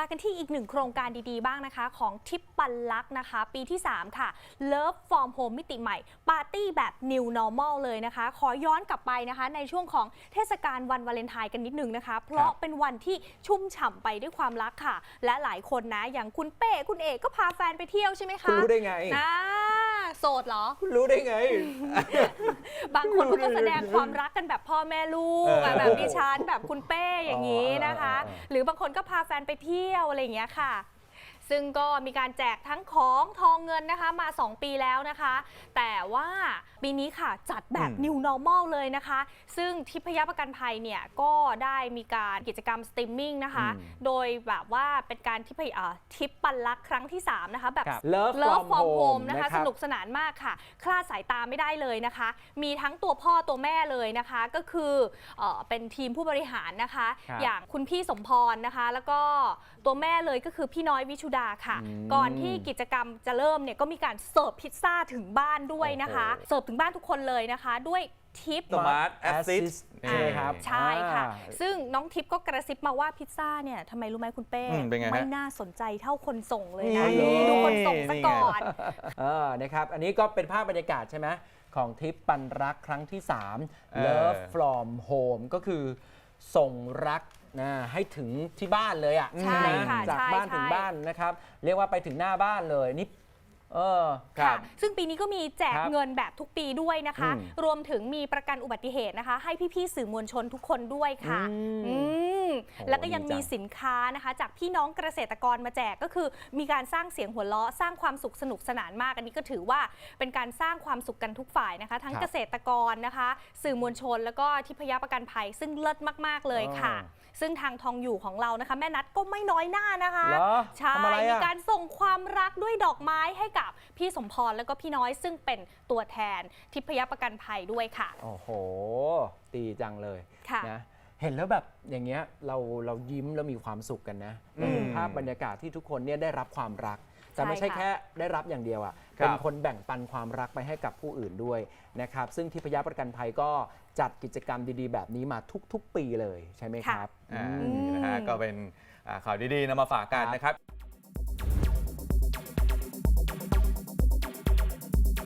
มากันที่อีกหนึ่งโครงการดีๆบ้างนะคะ ของทิปปันลักษณ์นะคะ ปีที่ 3 ค่ะ Love From Home มิติใหม่ ปาร์ตี้แบบ New Normal เลยนะคะ ขอย้อนกลับไปนะคะ ในช่วงของเทศกาลวันวาเลนไทน์กันนิดนึงนะคะ เพราะเป็นวันที่ชุ่มฉ่ำไปด้วยความรักค่ะ และหลายคนนะ อย่างคุณเป้ คุณเอกก็พาแฟนไปเที่ยวใช่ไหมคุณคะรู้ได้ไงอ่า โสดเหรอ คุณรู้ได้ไง บางคนเขาก็แสดงความรักกันแบบพ่อแม่ลูกอะเออแบบดิฉันแบบคุณเป้อย่างนี้นะคะเออเออเออหรือบางคนก็พาแฟนไปเที่ยวอะไรอย่างเงี้ยค่ะ ซึ่งก็มีการแจกทั้งของทองเงินนะคะมา 2 ปีแล้วนะคะ แต่ว่าปีนี้ค่ะจัดแบบอืม New Normal เลยนะคะ ซึ่งทิพยประกันภัยเนี่ยก็ได้มีการกิจกรรมสตรีมมิ่งนะคะอืมโดยแบบว่าเป็นการทิพยเอ่อทิปปันลักษณ์ครั้งที่ 3 นะคะ แบบครับ Love Love from from Home Home นะคะนะครับสนุกสนานมากค่ะ คลาดสายตาไม่ได้เลยนะคะ มีทั้งตัวพ่อตัวแม่เลยนะคะ ก็คือเออเป็นทีมผู้บริหารนะคะครับอย่างคุณพี่สมพรนะคะ แล้วก็ตัวแม่เลยก็คือพี่น้อยวิชุดาค่ะ อืมก่อนที่กิจกรรมจะเริ่มเนี่ยก็มีการเสิร์ฟพิซซ่าถึงบ้านด้วยนะคะ โอ้โห เสิร์ฟถึงบ้านทุกคนเลยนะคะ ด้วยทิป Smart Assist Assist ใช่ไหมครับใช่ค่ะ อ่า ซึ่งน้องทิพย์ก็กระซิบมาว่าพิซซ่าเนี่ยทำไมรู้ไหมคุณเป้อืมเป็นไงฮะไม่น่าสนใจเท่าคนส่งเลยนะนี่นี่ดูคนส่งซะก่อน เออนะครับ อันนี้ก็เป็นภาพบรรยากาศใช่ไหมของทริปปันรักครั้งที่ 3 เออ Love from Home ก็คือส่งรัก นะให้ถึงที่บ้านเลยอะใช่ไหมค่ะจากใช่บ้านถึงใช่ บ้านนะครับ เรียกว่าไปถึงหน้าบ้านเลยนี่เออ ค่ะซึ่งปีนี้ก็มีแจกครับเงินแบบทุกปีด้วยนะคะ อืมรวมถึงมีประกันอุบัติเหตุนะคะ ให้พี่ๆสื่อมวลชนทุกคนด้วยค่ะอืม อืมโอ้ แล้วก็ยังดีจังมีสินค้านะคะจากพี่น้องเกษตรกรมาแจกก็คือ มีการสร้างเสียงหัวเราะสร้างความสุขสนุกสนานมากอันนี้ก็ถือว่าเป็นการสร้างความสุขกันทุกฝ่ายนะคะ ทั้งครับเกษตรกรนะคะ สื่อมวลชน แล้วก็ทิพยประกันภัย ซึ่งเลิศมาก ๆ เลยค่ะอ๋อซึ่งทางทองอยู่ของเรานะคะ แม่นัดก็ไม่น้อยหน้านะคะเหรอใช่ทำอะไรมีอะการส่งความรักด้วยดอกไม้ให้กับพี่สมพรแล้วก็พี่น้อยซึ่งเป็นตัวแทนทิพยประกันภัยด้วยค่ะ โอ้โหดีจังเลยค่ะนะ เห็นแล้วแบบอย่างเงี้ยเราเรายิ้มแล้วมีความสุขกันนะมันเป็นอืม ภาพบรรยากาศที่ทุกคนเนี่ยได้รับความรัก แต่ใช่ไม่ใช่ค่ะ แค่ได้รับอย่างเดียวอะครับ เป็นคนแบ่งปันความรักไปให้กับผู้อื่นด้วยนะครับซึ่งทิพยประกันภัยก็จัดกิจกรรมดีๆ แบบนี้มาทุก ๆ ปีเลยใช่ไหมครับอ่าอืม นี่นะฮะก็เป็นอ่าข่าวดีๆนำมาฝากกันนะครับ